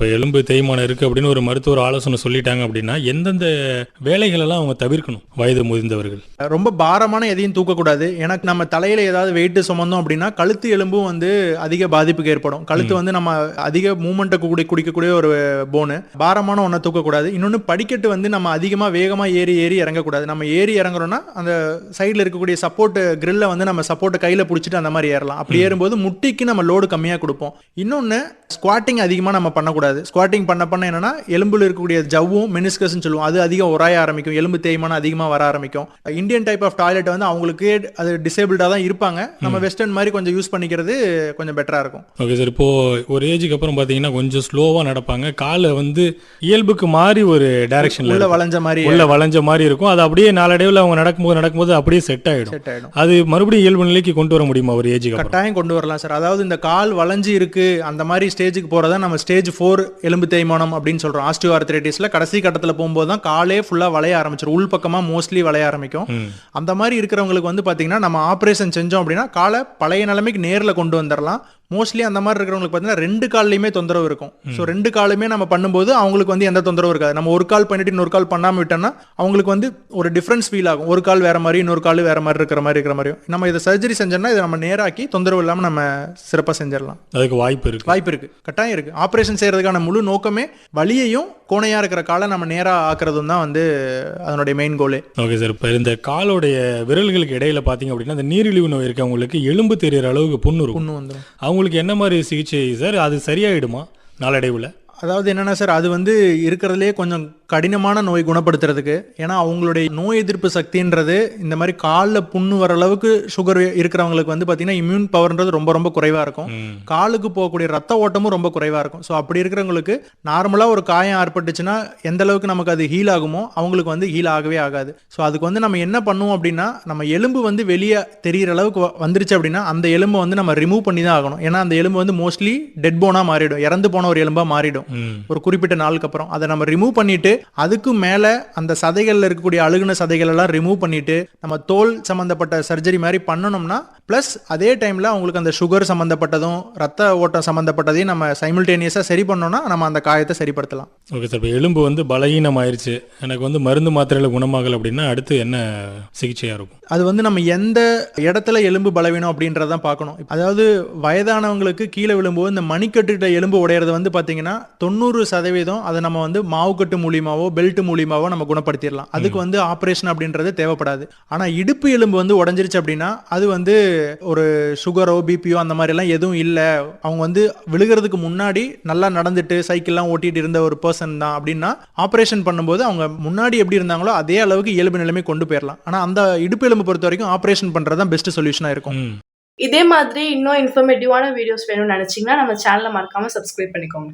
இப்போ எலும்பு தேய்மானம் இருக்குது அப்படின்னு ஒரு மருத்துவர் ஆலோசனை சொல்லிட்டாங்க அப்படின்னா எந்தெந்த வேலைகளெல்லாம் அவங்க தவிர்க்கணும் வயது முதிர்ந்தவர்கள்? ரொம்ப பாரமான எதையும் தூக்கக்கூடாது. எனக்கு நம்ம தலையில ஏதாவது வெயிட் சுமந்தோம் அப்படின்னா கழுத்து எலும்பும் வந்து அதிக பாதிப்புக்கு ஏற்படும். கழுத்து வந்து நம்ம அதிக மூமெண்ட்டை குடி குடிக்கக்கூடிய ஒரு போனு பாரமான ஒன்றை தூக்கக்கூடாது. இன்னொன்று படிக்கட்டு வந்து நம்ம அதிகமாக வேகமாக ஏறி ஏறி இறங்கக்கூடாது. நம்ம ஏறி இறங்குறோம்னா அந்த சைடில் இருக்கக்கூடிய சப்போர்ட் கிரில்ல வந்து நம்ம சப்போர்ட்டை கையில் பிடிச்சிட்டு அந்த மாதிரி ஏறலாம். அப்படி ஏறும்போது முட்டிக்கு நம்ம லோடு கம்மியாக கொடுப்போம். இன்னொன்று ஸ்குவாட்டிங் அதிகமாக நம்ம பண்ணக்கூடாது. ஸ்குவாட்டிங் பண்ண பண்ண என்னன்னா எலும்புல இருக்கக்கூடிய ஜவ்வும் மெனிஸ்கஸ்ன்னு சொல்லுவோம். அது அதிகம் உராய ஆரம்பிக்கும். எலும்பு தேய்மானம் அதிகமாக வர ஆரம்பிக்கும். இந்தியன் டைப் ஆஃப் டாய்லெட் வந்து அவங்களுக்கு அது டிசேபிள்டாக தான் இருப்பாங்க. நம்ம வெஸ்டர்ன் மாதிரி கொஞ்சம் யூஸ் பண்ணிக்கிறது கொஞ்சம் பெட்டராக இருக்கும். ஓகே சார் இப்போ ஒரு ஏஜுக்கு அப்புறம் பார்த்தீங்கன்னா கொஞ்சம் ஸ்லோவாக நடப்பாங்க. காலை வந்து இயல்புக்கு மாறி ஒரு டைரக்ஷனில் உள்ள வளைஞ்ச மாதிரி உள்ள வளைஞ்ச மாதிரி இருக்கும். அது அப்படியே நாளடைவில் அவங்க நடக்கும்போது நடக்கும்போது அப்படியே செட் ஆகிடும் செட் ஆயிடும். அது மறுபடியும் இயல்பு நிலைக்கு கொண்டு வர முடியுமா ஒரு ஏஜுக்கு கட்டாயம் கொண்டு வரலாம் சார் அதாவது இந்த கால் வளைஞ்சு இருக்கு அந்த மாதிரி ஸ்டேஜுக்கு போறதா நம்ம ஸ்டேஜ் ஃபோர் எலும்பு தேய்மானம் அப்படின்னு சொல்றோம். ஆஸ்டியோ ஆர்த்ரைட்டிஸ்ல கடைசி கட்டத்தில் போகும்போது தான் காலே ஃபுல்லா வளைய ஆரம்பிச்சிடும் உள் பக்கமா மோஸ்ட்லி வளைய ஆரம்பிக்கும். அந்த மாதிரி இருக்கிறவங்களுக்கு வந்து பாத்தீங்கன்னா நம்ம ஆப்ரேஷன் செஞ்சோம் அப்படின்னா காலை பழைய நிலைமைக்கு நேர்ல கொண்டு வந்துடலாம் மோஸ்ட்லி அந்த மாதிரி இருக்கிறவங்களுக்கு பார்த்தீங்கன்னா ரெண்டு கால்லையுமே தொந்தரவு இருக்கும். ஸோ ரெண்டு காலுமே நம்ம பண்ணும்போது அவங்களுக்கு வந்து எந்த தொந்தரவும் இருக்காது. நம்ம ஒரு கால் பண்ணிட்டு இன்னொரு கால் பண்ணாம விட்டோம்னா அவங்களுக்கு வந்து ஒரு டிஃப்ரென்ஸ் ஃபீல் ஆகும். ஒரு கால் வேற மாதிரி இன்னொரு கால் வேற மாதிரி இருக்கிற மாதிரி இருக்கிற மாதிரியும். நம்ம இதை சர்ஜரி செஞ்சோம்னா இதை நம்ம நேராக்கி தொந்தரவு இல்லாமல் நம்ம சிறப்பாக செஞ்சிடலாம். அதுக்கு வாய்ப்பு இருக்கு. வாய்ப்பு இருக்கு. கட்டாயம் இருக்கு. ஆப்ரேஷன் செய்யறதுக்கான முழு நோக்கமே வலியையும் கோணையா இருக்கிற காலை நம்ம நேரா ஆக்குறதும் தான் வந்து அதனுடைய மெயின் கோலே ஓகே சார் இப்போ இந்த காலோடைய விரல்களுக்கு இடையில பார்த்தீங்க அப்படின்னா அந்த நீரிழிவு நோய் இருக்கவங்களுக்கு எலும்பு தெரியற அளவுக்கு புண்ணு இருக்கும். புண்ணு வந்துடும் அவங்களுக்கு என்ன மாதிரி சிகிச்சை சார் அது சரியாயிடுமா? நாளடைவில்? அதாவது என்னன்னா சார் அது வந்து இருக்கிறதுலே கொஞ்சம் கடினமான நோய் குணப்படுத்துறதுக்கு. ஏன்னா அவங்களுடைய நோய் எதிர்ப்பு சக்தின்றது இந்த மாதிரி காலில் புண்ணு வர அளவுக்கு சுகர் இருக்கிறவங்களுக்கு வந்து பார்த்தீங்கன்னா இம்யூன் பவர்ன்றது ரொம்ப ரொம்ப குறைவாக இருக்கும். காலுக்கு போகக்கூடிய ரத்த ஓட்டமும் ரொம்ப குறைவாக இருக்கும். ஸோ அப்படி இருக்கிறவங்களுக்கு நார்மலாக ஒரு காயம் ஏற்பட்டுச்சுன்னா எந்த அளவுக்கு நமக்கு அது ஹீல் ஆகுமோ அவங்களுக்கு வந்து ஹீல் ஆகவே ஆகாது. ஸோ அதுக்கு வந்து நம்ம என்ன பண்ணுவோம் அப்படின்னா நம்ம எலும்பு வந்து வெளியே தெரியிற அளவுக்கு வந்துருச்சு அப்படின்னா அந்த எலும்பை வந்து நம்ம ரிமூவ் பண்ணி தான் ஆகணும். ஏன்னா அந்த எலும்பு வந்து மோஸ்ட்லி டெட் போனாக மாறிடும். இறந்து போன ஒரு எலும்பாக மாறிடும். ஒரு குறிப்பிட்ட நாளுக்கு அப்புறம். அதை நம்ம ரிமூவ் பண்ணிட்டு அதுக்கு மேல அந்த சதைகள்ல இருக்கக்கூடிய அழுகுன சதைகள் எல்லாம் ரிமூவ் பண்ணிட்டு நம்ம தோல் சம்பந்தப்பட்ட சர்ஜரி மாதிரி பண்ணணும்னா ப்ளஸ் அதே டைம்ல அவங்களுக்கு அந்த சுகர் சம்பந்தப்பட்டதும் ரத்த ஓட்டம் சம்பந்தப்பட்டதையும் நம்ம சைமில்டேனியஸா சரி பண்ணோம்னா நம்ம அந்த காயத்தை சரிப்படுத்தலாம். ஓகே சார் இப்போ எலும்பு வந்து பலகீனம் ஆயிருச்சு எனக்கு வந்து மருந்து மாத்திரையில் குணமாகல அப்படின்னா அடுத்து என்ன சிகிச்சையாக இருக்கும்? அது வந்து நம்ம எந்த இடத்துல எலும்பு பலவீனம் அப்படின்றதான் பார்க்கணும். அதாவது வயதானவங்களுக்கு கீழே விழும்போது இந்த மணிக்கட்டுகிட்ட எலும்பு உடையிறது வந்து பார்த்தீங்கன்னா தொண்ணூறு சதவீதம் அதை நம்ம வந்து மாவுக்கட்டு மூலியமாவோ பெல்ட் மூலியமாவோ நம்ம குணப்படுத்திடலாம். அதுக்கு வந்து ஆப்ரேஷன் அப்படின்றது தேவைப்படாது. ஆனால் இடுப்பு எலும்பு வந்து உடஞ்சிருச்சு அப்படின்னா அது வந்து ஒரு சுகரோ பிபியோ அந்த மாதிரிலாம் எதுவும் இல்லை. அவங்க வந்து விழுகிறதுக்கு முன்னாடி நல்லா நடந்துட்டு சைக்கிள்லாம் ஓட்டிட்டு இருந்த ஒரு பர்சன் தான் அப்படின்னா ஆப்ரேஷன் பண்ணும்போது அவங்க முன்னாடி எப்படி இருந்தாங்களோ அதே அளவுக்கு இயல்பு நிலைமை கொண்டு போயிடலாம். ஆனால் அந்த இடுப்பு எலும்பு பொறுத்த வரைக்கும் ஆப்ரேஷன் பண்ணுறது தான் பெஸ்ட் சொல்யூஷனாக இருக்கும் இதே மாதிரி இன்னும் இன்ஃபர்மேட்டிவான வீடியோஸ் வேணும்னு நினைச்சீங்கன்னா நம்ம சேனலை மறக்காம சப்ஸ்கிரைப் பண்ணிக்கோங்க.